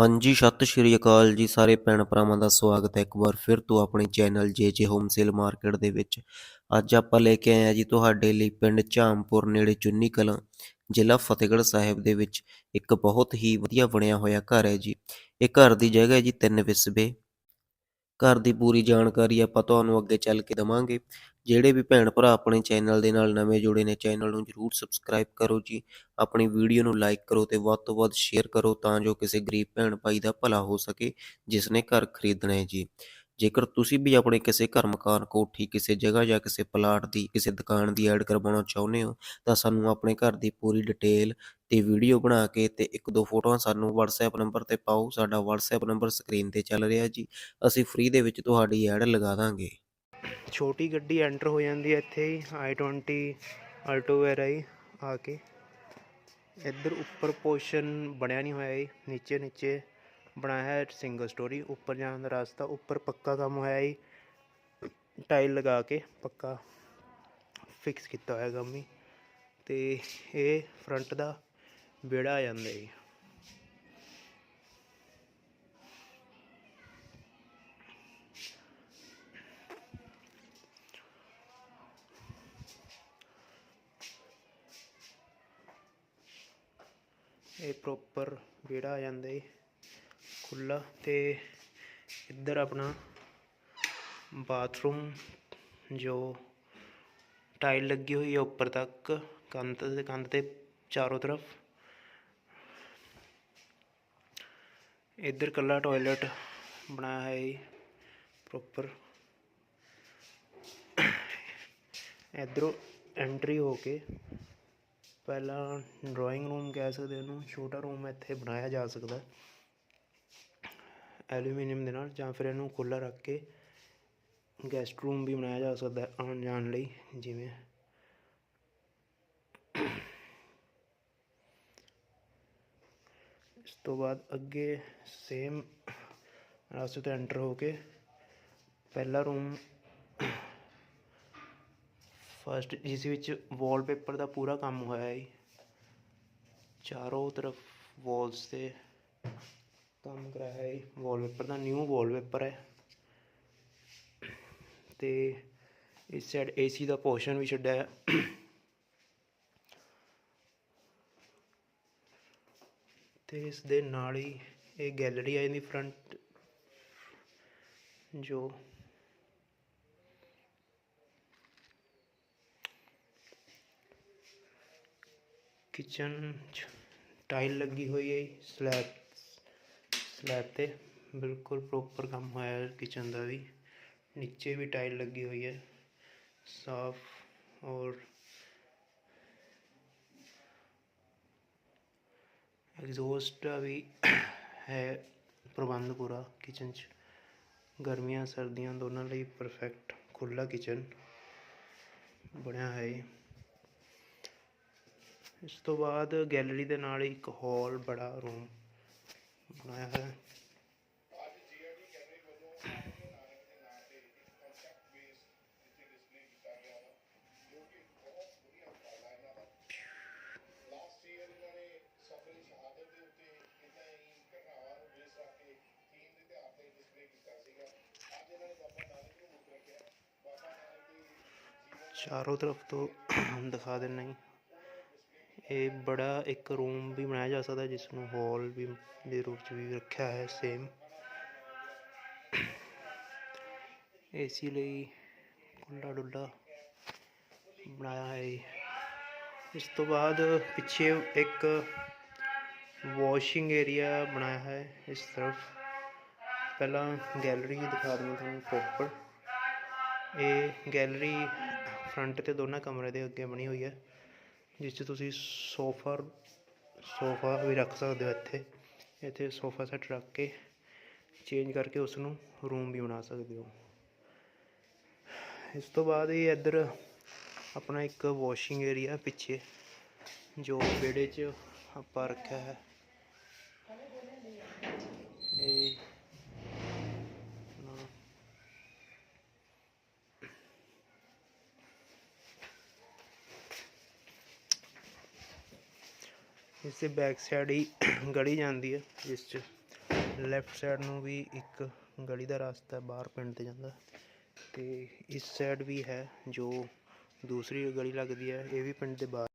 ਹਾਂਜੀ, ਸਤਿ ਸ਼੍ਰੀ ਅਕਾਲ ਜੀ ਸਾਰੇ ਭੈਣ ਭਰਾਵਾਂ ਦਾ ਸਵਾਗਤ ਹੈ ਇੱਕ ਵਾਰ ਫਿਰ ਤੋਂ ਆਪਣੇ ਚੈਨਲ ਜੇ ਜੇ ਹੋਮ ਸੇਲ ਮਾਰਕੀਟ ਦੇ ਵਿੱਚ। ਅੱਜ ਆਪਾਂ ਲੈ ਕੇ ਆਏ ਹਾਂ ਜੀ ਤੁਹਾਡੇ ਲਈ ਪਿੰਡ ਝਾਮਪੁਰ ਨੇੜੇ ਚੁੰਨੀ ਕਲਾਂ, ਜ਼ਿਲ੍ਹਾ ਫਤਿਹਗੜ੍ਹ ਸਾਹਿਬ ਦੇ ਵਿੱਚ। ਇੱਕ ਬਹੁਤ ਹੀ ਵਧੀਆ ਬਣਿਆ ਹੋਇਆ ਘਰ ਹੈ ਜੀ। ਇਹ ਘਰ ਦੀ ਜਗ੍ਹਾ ਹੈ ਜੀ ਤਿੰਨ ਵਿਸਵੇ। ਘਰ ਦੀ ਪੂਰੀ ਜਾਣਕਾਰੀ ਆਪਾਂ ਤੁਹਾਨੂੰ ਅੱਗੇ ਚੱਲ ਕੇ ਦਵਾਂਗੇ। ਜਿਹੜੇ ਵੀ ਭੈਣ ਭਰਾ ਆਪਣੇ ਚੈਨਲ ਦੇ ਨਾਲ ਨਵੇਂ ਜੁੜੇ ਨੇ, ਚੈਨਲ ਨੂੰ ਜਰੂਰ ਸਬਸਕ੍ਰਾਈਬ ਕਰੋ ਜੀ। ਆਪਣੀ ਵੀਡੀਓ ਨੂੰ ਲਾਈਕ ਕਰੋ ਤੇ ਵੱਧ ਤੋਂ ਵੱਧ ਸ਼ੇਅਰ ਕਰੋ ਤਾਂ ਜੋ ਕਿਸੇ ਗਰੀਬ ਭੈਣ ਭਾਈ ਦਾ ਭਲਾ ਹੋ ਸਕੇ ਜਿਸ ਨੇ ਘਰ ਖਰੀਦਣਾ ਹੈ ਜੀ। ਜੇਕਰ ਤੁਸੀਂ ਵੀ ਆਪਣੇ ਕਿਸੇ ਘਰ ਮਕਾਨ ਕੋਠੀ, ਕਿਸੇ ਜਗ੍ਹਾ ਜਾਂ ਕਿਸੇ ਪਲਾਟ ਦੀ, ਕਿਸੇ ਦੁਕਾਨ ਦੀ ਐਡ ਕਰਵਾਉਣਾ ਚਾਹੁੰਦੇ ਹੋ, ਤਾਂ ਸਾਨੂੰ ਆਪਣੇ ਘਰ ਦੀ ਪੂਰੀ ਡਿਟੇਲ ਤੇ ਵੀਡੀਓ ਬਣਾ ਕੇ ਤੇ ਇੱਕ ਦੋ ਫੋਟੋਆਂ ਸਾਨੂੰ WhatsApp ਨੰਬਰ ਤੇ ਪਾਓ। ਸਾਡਾ WhatsApp ਨੰਬਰ ਸਕਰੀਨ ਤੇ ਚੱਲ ਰਿਹਾ ਜੀ। ਅਸੀਂ ਫ੍ਰੀ ਦੇ ਵਿੱਚ ਤੁਹਾਡੀ ਐਡ ਲਗਾ ਦਾਂਗੇ। ਛੋਟੀ ਗੱਡੀ ਐਂਟਰ ਹੋ ਜਾਂਦੀ ਹੈ ਇੱਥੇ ਹੀ i20 ਆਲਟੋ ਵਗੈਰਾ ਹੀ, ਆ ਕੇ। ਇੱਧਰ ਉੱਪਰ ਪੋਰਸ਼ਨ ਬਣਿਆ ਨਹੀਂ ਹੋਇਆ ਜੀ ਨੀਚੇ ਨੀਚੇ ਬਣਾਇਆ ਹੈ ਸਿੰਗਲ ਸਟੋਰੀ ਉੱਪਰ ਜਾਣ ਦਾ ਰਸਤਾ, ਉੱਪਰ ਪੱਕਾ ਕੰਮ ਹੋਇਆ ਜੀ। ਟਾਈਲ ਲਗਾ ਕੇ ਪੱਕਾ ਫਿਕਸ ਕੀਤਾ ਹੋਇਆ ਕੰਮ ਹੀ। ਤੇ ਇਹ ਫਰੰਟ ਦਾ ਵਿਹੜਾ ਆ ਜਾਂਦਾ ਜੀ। ਇਹ ਪ੍ਰੋਪਰ ਵਿਹੜਾ ਆ ਜਾਂਦਾ ਜੀ। ਖੁੱਲਾ ਤੇ ਇੱਧਰ ਆਪਣਾ ਬਾਥਰੂਮ ਜੋ ਟਾਈਲ ਲੱਗੀ ਹੋਈ ਹੈ ਉੱਪਰ ਤੱਕ, ਕੰਧ ਤੇ ਕੰਧ ਤੇ ਚਾਰੋਂ ਤਰਫ। ਇੱਧਰ ਕੱਲਾ ਟਾਇਲਟ ਬਣਾਇਆ ਹੈ ਜੀ ਪ੍ਰੋਪਰ ਇੱਧਰੋਂ ਐਂਟਰੀ ਹੋ ਕੇ ਪਹਿਲਾਂ ਡਰਾਇੰਗ ਰੂਮ ਕਹਿ ਸਕਦੇ ਉਹਨੂੰ, ਛੋਟਾ ਰੂਮ ਇੱਥੇ ਬਣਾਇਆ ਜਾ ਸਕਦਾ। ਐਲੂਮੀਨੀਅਮ ਦੇ ਨਾਲ ਜਾਂ ਫਿਰ ਇਹਨੂੰ ਖੁੱਲ੍ਹਾ ਰੱਖ ਕੇ ਗੈਸਟ ਰੂਮ ਵੀ ਬਣਾਇਆ ਜਾ ਸਕਦਾ ਹੈ ਆਉਣ ਜਾਣ ਲਈ, ਜਿਵੇਂ ਇਸ ਤੋਂ ਬਾਅਦ ਅੱਗੇ ਸੇਮ ਰਸਤੇ ਤੋਂ ਐਂਟਰ ਹੋ ਕੇ ਪਹਿਲਾ ਰੂਮ ਫਸਟ ਜਿਸ ਵਿੱਚ ਵਾਲਪੇਪਰ ਦਾ ਪੂਰਾ ਕੰਮ ਹੋਇਆ ਹੈ ਚਾਰੋਂ ਤਰਫ ਵਾਲਸ ਤੇ ਕੰਮ ਕਰਾਇਆ ਹੈ ਵਾਲਪੇਪਰ ਦਾ ਨਿਊ ਵਾਲਪੇਪਰ ਹੈ। ਤੇ ਇਸ ਸਾਈਡ ਏਸੀ ਦਾ ਪੋਰਸ਼ਨ ਵੀ ਛੱਡਿਆ ਹੈ। ਤੇ ਇਸ ਦੇ ਨਾਲ ਹੀ ਇਹ ਗੈਲਰੀ ਆ ਜਾਂਦੀ ਫਰੰਟ ਜੋ ਕਿਚਨ 'ਚ ਟਾਈਲ ਲੱਗੀ ਹੋਈ ਹੈ ਸਲੈਬ ਸਲੈਬ ਤੇ ਬਿਲਕੁਲ ਪ੍ਰੋਪਰ ਕੰਮ ਹੋਇਆ ਹੈ ਕਿਚਨ ਦਾ ਵੀ। ਨੀਚੇ ਵੀ ਟਾਈਲ ਲੱਗੀ ਹੋਈ ਹੈ, ਸਾਫ਼ ਔਰ ਐਗਜ਼ੌਸਟ ਦਾ ਵੀ ਹੈ ਪ੍ਰਬੰਧ ਪੂਰਾ ਕਿਚਨ 'ਚ। ਗਰਮੀਆਂ, ਸਰਦੀਆਂ ਦੋਨਾਂ ਲਈ ਪਰਫੈਕਟ ਖੁੱਲਾ ਕਿਚਨ ਬਣਿਆ ਹੈ ਇਸ ਤੋਂ ਬਾਅਦ ਗੈਲਰੀ ਦੇ ਨਾਲ ਇੱਕ ਹਾਲ ਬੜਾ ਰੂਮ ਬਣਾਇਆ ਹੈ ਚਾਰੋਂ ਤਰਫ ਤੋਂ ਦਿਖਾ ਦਿੰਨਾ ਜੀ। ਇਹ ਬੜਾ ਇੱਕ ਰੂਮ ਵੀ ਬਣਾਇਆ ਜਾ ਸਕਦਾ ਜਿਸ ਨੂੰ ਹਾਲ ਵੀ ਦੇ ਰੂਪ ਚ ਵੀ ਰੱਖਿਆ ਹੈ ਸੇਮ ਏਸੀ ਲਈ ਕੁੰਡਾ ਡੁੱਲਾ ਬਣਾਇਆ ਹੈ ਜੀ। ਇਸ ਤੋਂ ਬਾਅਦ ਪਿੱਛੇ ਇੱਕ ਵਾਸ਼ਿੰਗ ਏਰੀਆ ਬਣਾਇਆ ਹੈ ਇਸ ਤਰਫ। ਪਹਿਲਾਂ ਗੈਲਰੀ ਦਿਖਾ ਦਿੰਦਾ ਤੁਹਾਨੂੰ ਪ੍ਰੋਪਰ ਇਹ ਗੈਲਰੀ ਫਰੰਟ ਤੇ ਦੋਨਾਂ ਕਮਰੇ ਦੇ ਅੱਗੇ ਬਣੀ ਹੋਈ ਹੈ, ਜਿਸ 'ਚ ਤੁਸੀਂ ਸੋਫਾ ਸੋਫਾ ਵੀ ਰੱਖ ਸਕਦੇ ਹੋ ਇੱਥੇ। ਇੱਥੇ ਸੋਫਾ ਸੈੱਟ ਰੱਖ ਕੇ ਚੇਂਜ ਕਰਕੇ ਉਸ ਨੂੰ ਰੂਮ ਵੀ ਬਣਾ ਸਕਦੇ ਹੋ। ਇਸ ਤੋਂ ਬਾਅਦ ਇਹ ਇੱਧਰ ਆਪਣਾ ਇੱਕ ਵਾਸ਼ਿੰਗ ਏਰੀਆ ਪਿੱਛੇ, ਜੋ ਵਿਹੜੇ 'ਚ ਆਪਾਂ ਰੱਖਿਆ ਹੈ। ਇਹ ਇਸ ਦੇ ਬੈਕ ਸਾਈਡ ਹੀ ਗਲੀ ਜਾਂਦੀ ਹੈ, ਜਿਸ 'ਚ ਲੈਫਟ ਸਾਈਡ ਨੂੰ ਵੀ ਇੱਕ ਗਲੀ ਦਾ ਰਸਤਾ ਬਾਹਰ ਪਿੰਡ ਤੇ ਜਾਂਦਾ। ਤੇ ਇਸ ਸਾਈਡ ਵੀ ਹੈ, ਜੋ ਦੂਸਰੀ ਗਲੀ ਲੱਗਦੀ ਹੈ, ਇਹ ਵੀ ਪਿੰਡ ਦੇ ਬਾਹਰ।